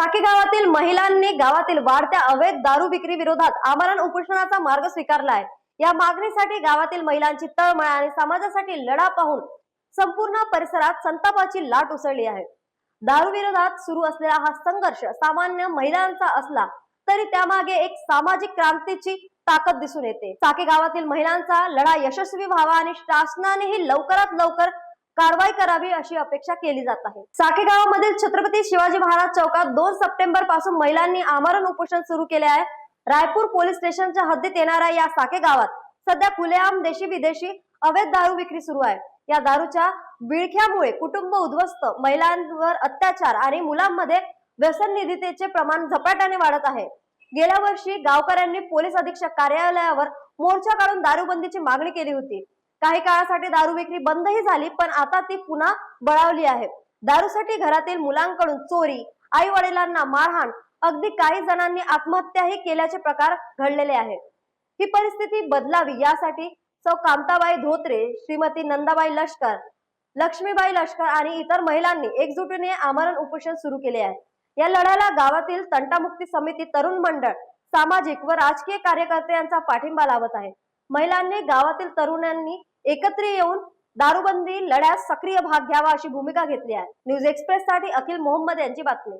साकी गावातील महिलांनी गावातील वाढत्या अवैध दारू विक्री विरोधात आमरण उपोषणाचा मार्ग स्वीकारला आहे या मागणीसाठी गावातील महिलांची तळमळ आणि समाजासाठी लढा पाहून संपूर्ण परिसरात संतापाची लाट उसळली आहे. दारू विरोधात सुरू असलेला हा संघर्ष सामान्य महिलांचा असला तरी त्यामागे एक सामाजिक क्रांतीची ताकद दिसून येते. साके गावातील महिलांचा लढा यशस्वी व्हावा आणि शासनानेही लवकरात लवकर कारवाई करावी अशी अपेक्षा केली जात आहे. साखेगावामधील छत्रपती शिवाजी महाराज चौकात दोन सप्टेंबरपासून महिलांनी आमरण उपोषण सुरू केले आहे. रायपूर पोलीस स्टेशनच्या हद्दीत येणाऱ्या या साखेगावात सध्या खुलेआम देशी विदेशी अवैध दारू विक्री सुरू आहे. या दारूच्या विळख्यामुळे कुटुंब उद्ध्वस्त महिलांवर अत्याचार आणि मुलांमध्ये व्यसन निधीतेचे प्रमाण झपाट्याने वाढत आहे. गेल्या वर्षी गावकऱ्यांनी पोलीस अधीक्षक कार्यालयावर मोर्चा काढून दारूबंदीची मागणी केली होती. काही काळासाठी दारू विक्री बंदही झाली पण आता ती पुन्हा बळावली आहे. दारूसाठी घरातील मुलांकडून चोरी आई वडिलांना मारहाण अगदी काही जणांनी आत्महत्याही केल्याचे प्रकार घडलेले आहेत. ही परिस्थिती बदलावी यासाठी सौ. कामताबाई धोत्रे श्रीमती नंदाबाई लष्कर लक्ष्मीबाई लष्कर आणि इतर महिलांनी एकजुटीने आमरण उपोषण सुरू केले आहे. या लढ्याला गावातील तंटामुक्ती समिती तरुण मंडळ सामाजिक व राजकीय कार्यकर्ते यांचा पाठिंबा लावत आहे. महिलांनी गावातील तरुणांनी एकत्र येऊन दारूबंदी लढ्यात सक्रिय भाग घ्यावा अशी भूमिका घेतली आहे. न्यूज एक्सप्रेस साठी अखिल मोहम्मद यांची बातमी.